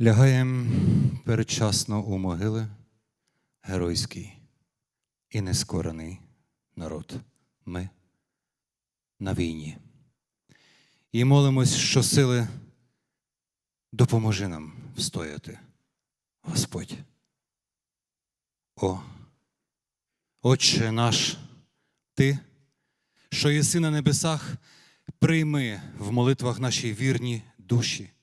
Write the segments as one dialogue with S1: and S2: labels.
S1: Лягаєм передчасно у могили геройський і нескорений народ. Ми на війні. І молимось, що сили допоможи нам встояти, Господь. О, Отче наш, Ти, що єси на небесах, прийми в молитвах наші вірні душі.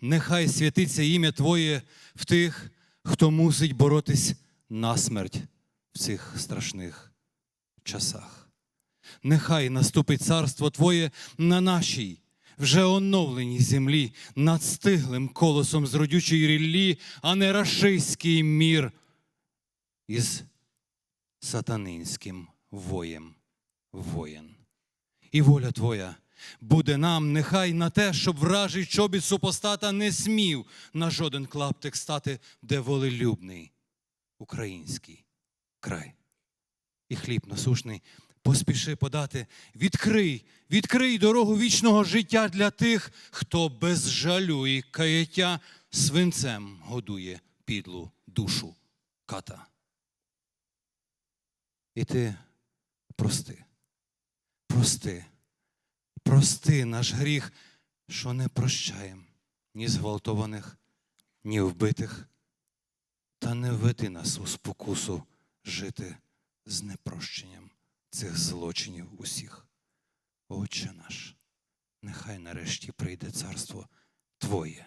S1: Нехай святиться ім'я Твоє в тих, хто мусить боротись насмерть в цих страшних часах. Нехай наступить царство Твоє на нашій, вже оновленій землі, над стиглим колосом з родючої ріллі, а не рашистський мір із сатанинським воєм воєн. І воля Твоя буде нам, нехай на те, щоб вражий чобіт супостата не смів на жоден клаптик стати, де волелюбний український край. І хліб насушний поспіши подати, відкрий, відкрий дорогу вічного життя для тих, хто без жалю і каяття свинцем годує підлу душу ката. І ти прости, прости, прости наш гріх, що не прощаєм ні зґвалтованих, ні вбитих, та не веди нас у спокусу жити з непрощенням цих злочинів усіх. Отче наш, нехай нарешті прийде царство Твоє.